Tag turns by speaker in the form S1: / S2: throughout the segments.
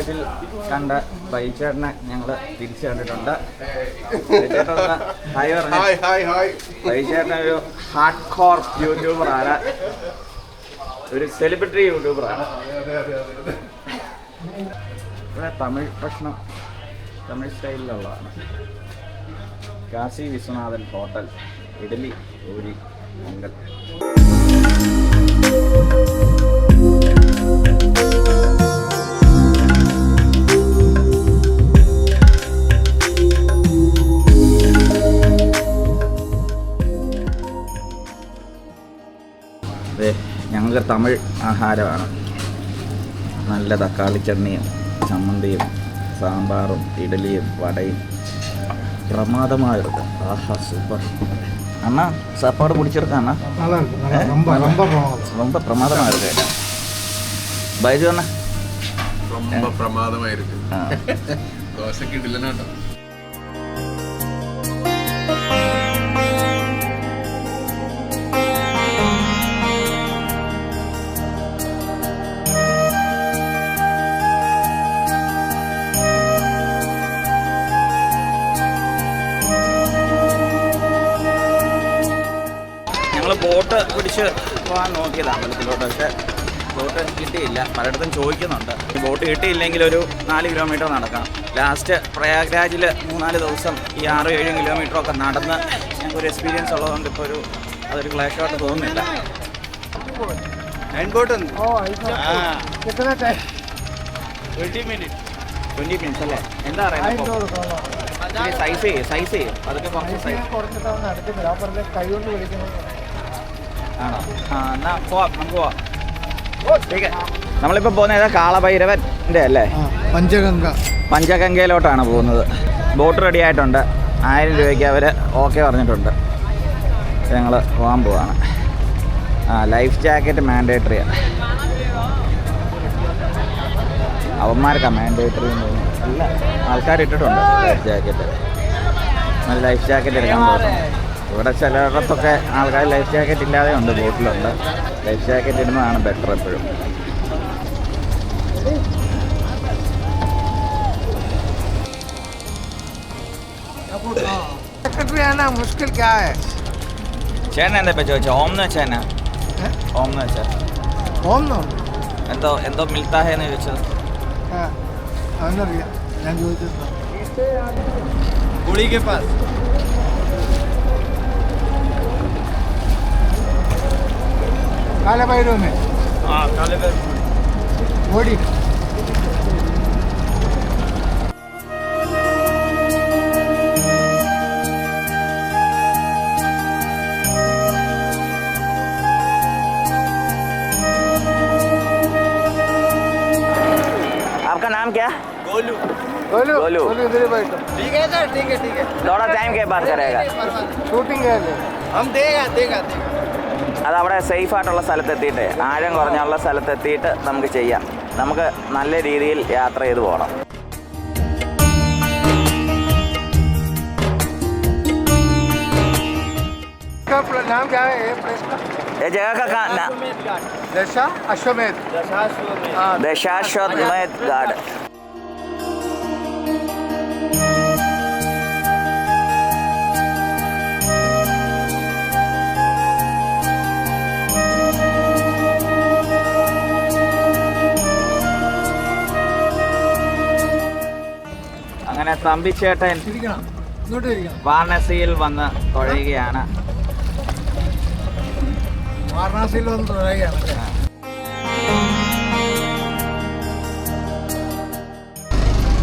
S1: പ്രയാഗ്രാജിൽ കണ്ട ബൈച്ചേട്ടനെ ഞങ്ങൾ തിരിച്ചു കണ്ടിട്ടുണ്ട്. ഹായ് പറഞ്ഞു.
S2: ഹായ് ഹായ് ഹായ്
S1: ബൈച്ചേട്ടൻ ഒരു ഹാർഡ് കോർ യൂട്യൂബറാണ് ഒരു സെലിബ്രിറ്റി യൂട്യൂബറാണ് ഇവിടെ തമിഴ് പ്രശ്നം തമിഴ് സ്റ്റൈലിലുള്ളതാണ്. കാശി വിശ്വനാഥൻ ഹോട്ടൽ ഇഡലി പൂരി പൊങ്കൽ. തമിഴ് ആഹാരമാണ് നല്ല തക്കാളി ചട്നിയും ചമ്മന്തിയും സാമ്പാറും ഇഡലിയും വടയും പ്രമാദമായിരുന്നു ആഹാ സൂപ്പർ അണ്ണா சாப்பாடு பிடிச்சிருக்கா அண்ணா
S3: நல்லா இருக்கு நல்லா ரொம்ப ரொம்ப பிரமாதம்
S1: ரொம்ப பிரமாதமாக இருக்கு பைஜு அண்ணா
S2: ரொம்ப பிரமாதமாயிருக்கு
S1: ஆ.
S2: தோசைக்கு இல்லைன்னா
S1: പോകാൻ നോക്കിയതാണ് അമ്പലത്തിലോട്ട് പക്ഷേ ബോട്ട് കിട്ടിയില്ല. പലയിടത്തും ചോദിക്കുന്നുണ്ട്. ബോട്ട് കിട്ടിയില്ലെങ്കിൽ ഒരു നാല് കിലോമീറ്റർ നടക്കണം. ലാസ്റ്റ് പ്രയാഗ്രാജിൽ മൂന്നാൽ ദിവസം ഈ ആറ് ഏഴും കിലോമീറ്ററൊക്കെ നടന്ന് ഞങ്ങൾക്കൊരു എക്സ്പീരിയൻസ് ഉള്ളതുകൊണ്ട് ഇപ്പോൾ ഒരു അതൊരു ക്ലേശമായിട്ട് തോന്നുന്നില്ല. ട്വന്റി അല്ലേ? എന്താ പറയുക സൈസ് ചെയ്യും സൈസ് ചെയ്യും. അതൊക്കെ കുറച്ച് സൈസ് നമ്മളിപ്പോ ആ എന്നാ പോകുന്ന ഏതാ? കാളഭൈരവന്റെ അല്ലേ?
S3: പഞ്ചഗംഗ.
S1: പഞ്ചഗംഗയിലോട്ടാണ് പോകുന്നത്. ബോട്ട് റെഡി ആയിട്ടുണ്ട്. ആയിരം രൂപയ്ക്ക് അവർ ഓക്കെ പറഞ്ഞിട്ടുണ്ട്. ഞങ്ങൾ പോകാൻ പോവാണ്. ആ ലൈഫ് ജാക്കറ്റ് മാൻഡേറ്ററിയാണ് അവന്മാർക്കാണ് മാൻഡേറ്ററി എന്ന് തോന്നുന്നു അല്ല ആൾക്കാർ ഇട്ടിട്ടുണ്ട് ലൈഫ് ജാക്കറ്റ്. നല്ല ലൈഫ് ജാക്കറ്റ് എടുക്കാൻ പോകുന്നത് ഇവിടെ ചിലയിടത്തൊക്കെ ആൾക്കാർ ലൈഫ് ജാക്കറ്റ് ഇല്ലാതെ ഉണ്ട് ബോട്ടിലുണ്ട്. ലൈഫ് ജാക്കറ്റ് ഇടുന്നതാണ് ബെറ്റർ എപ്പോഴും.
S3: മുഷ്കിൽ
S1: എന്താ ഇപ്പം എന്തോ എന്തോ മിൽത്താഹെന്ന് ചോദിച്ചത്.
S3: ഞാൻ ചോദിച്ചത്
S1: പാസ്.
S3: काले
S1: भैरव में।
S3: हाँ काले भैरव ओडी
S1: आपका नाम क्या? गोलू।
S3: गोलू। गोलू। गोलू बैठो
S4: ठीक है सर ठीक है ठीक है।
S1: थोड़ा टाइम के बात करेगा।
S3: शूटिंग है
S4: हम देगा देगा देगा।
S1: അത് അവിടെ സേഫ് ആയിട്ടുള്ള സ്ഥലത്തെത്തിയിട്ട് ആഴം കുറഞ്ഞുള്ള സ്ഥലത്തെത്തിയിട്ട് നമുക്ക് ചെയ്യാം നമുക്ക് നല്ല രീതിയിൽ യാത്ര ചെയ്ത് പോകണം
S3: इसका नाम क्या है ये प्लेस का
S1: ये जगह का का ना
S3: दशा अश्वमेध हाँ
S1: ദശാശ്വമേധ് തമ്പിച്ചേട്ടൻ വാരണാസിയിൽ വന്ന് തുഴയുകയാണ്.
S3: വാരണാസിയിൽ വന്ന് തുഴയുകയാണ്?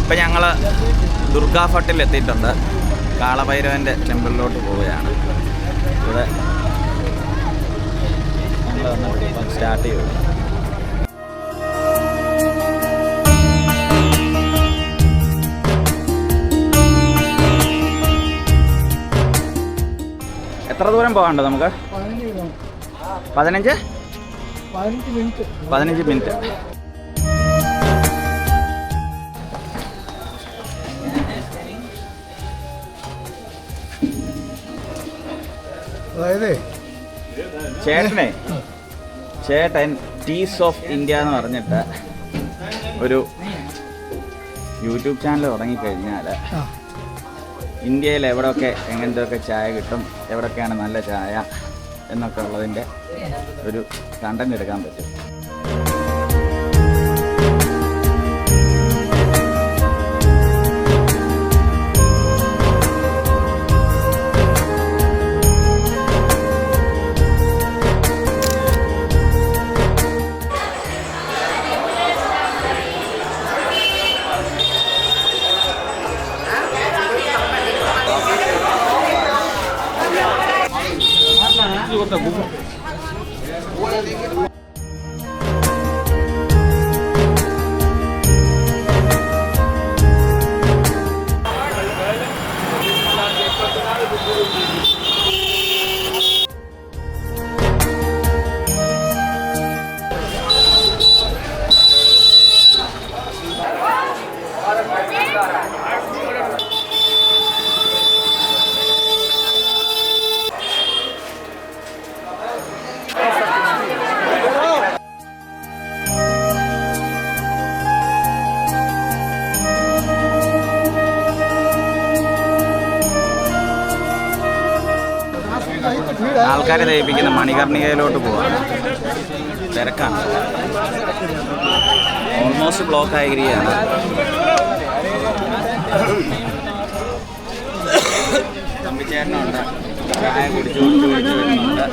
S1: ഇപ്പം ഞങ്ങൾ ദുർഗാ ഫട്ടിൽ എത്തിയിട്ടുണ്ട്. കാളഭൈരവന്റെ ടെമ്പിളിലോട്ട് പോവുകയാണ്. ഇവിടെ ഞങ്ങൾ സ്റ്റാർട്ട് ചെയ്തു. എത്ര ദൂരം പോകാനുണ്ട് നമുക്ക്?
S3: പതിനഞ്ച്?
S1: പതിനഞ്ച്
S3: മിനിറ്റ്. അതായത്
S1: ചേട്ടനെ ചേട്ടൻ ടീസ് ഓഫ് ഇന്ത്യ എന്ന് പറഞ്ഞിട്ട് ഒരു യൂട്യൂബ് ചാനൽ തുടങ്ങിക്കഴിഞ്ഞാൽ ഇന്ത്യയിൽ എവിടെയൊക്കെ എങ്ങനത്തെയൊക്കെ ചായ കിട്ടും എവിടെയൊക്കെയാണ് നല്ല ചായ എന്നൊക്കെ ഉള്ളതിന്റെ ഒരു കണ്ടന്റ് എടുക്കാൻ പറ്റും. ആൾക്കാരെ ദയിപ്പിക്കുന്ന മണികർണികയിലോട്ട് പോവാണ് തിരക്കാണ് ഓൾമോസ്റ്റ് ബ്ലോക്ക് ആയിരിക്കുകയാണ് തമ്പിച്ചേട്ടനുണ്ട്. ചായ കുടിച്ചു. കുടിച്ചു വരുന്നുണ്ട്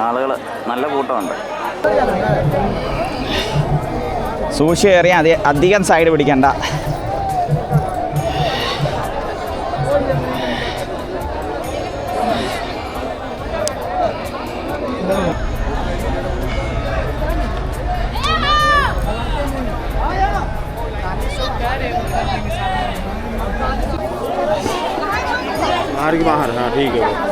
S1: ആളുകൾ നല്ല കൂട്ടമുണ്ട് സൂക്ഷിച്ച് കയറിയ അധി അധികം സൈഡ് പിടിക്കണ്ട
S2: बाहर की बाहर हाँ ठीक है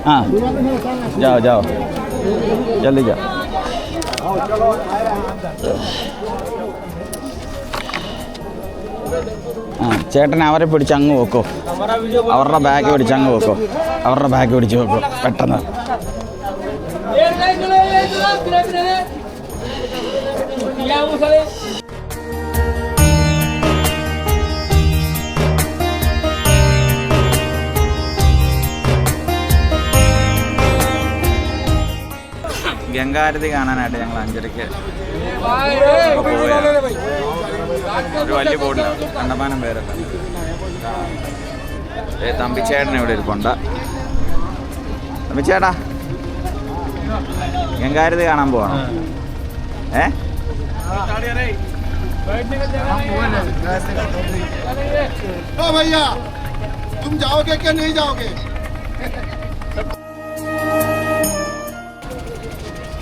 S1: हाँ जाओ जाओ जल्दी जाओ ആ ചേട്ടൻ അവരെ പിടിച്ച് അങ്ങ് വെക്കോ അവരുടെ ബാഗ് പിടിച്ച് അങ്ങ് വെക്കോ അവരുടെ ബാഗ് പിടിച്ച് വെക്കോ പെട്ടെന്ന് ഗംഗാരതി കാണാനായിട്ട് ഞങ്ങൾ അഞ്ചരയ്ക്ക് പോവുകയാണ്. ഒരു വലിയ ബോട്ടിലാണ് കണ്ടമാനം പേരല്ല ഏ തമ്പിച്ചേട്ടൻ ഇവിടെ ഇരിപ്പുണ്ട് തമ്പിച്ചേട്ടാ ഗംഗാരതി കാണാൻ പോകണം ഏ
S3: ओ भैया तुम जाओगे क्या नहीं जाओगे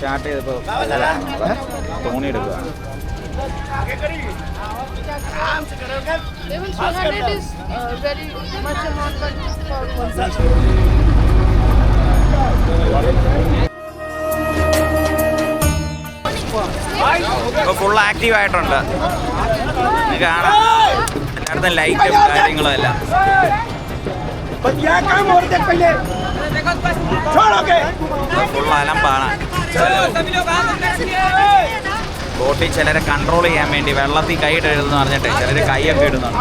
S1: For ചെയ്തപ്പോൾ തോണി എടുക്കുക. ഫുൾ ആക്റ്റീവ് ആയിട്ടുണ്ട്. കാണാം. എല്ലായിടത്തും ലൈറ്റും കാര്യങ്ങളും എല്ലാം. ഫുൾ അലമ്പാണ്. ബോട്ടിൽ ചിലരെ കൺട്രോൾ ചെയ്യാൻ വേണ്ടി വെള്ളത്തിൽ കൈ ഇടരുതെന്ന് പറഞ്ഞിട്ട് ചിലര് കൈയൊക്കെ ഇടുന്നുണ്ട്.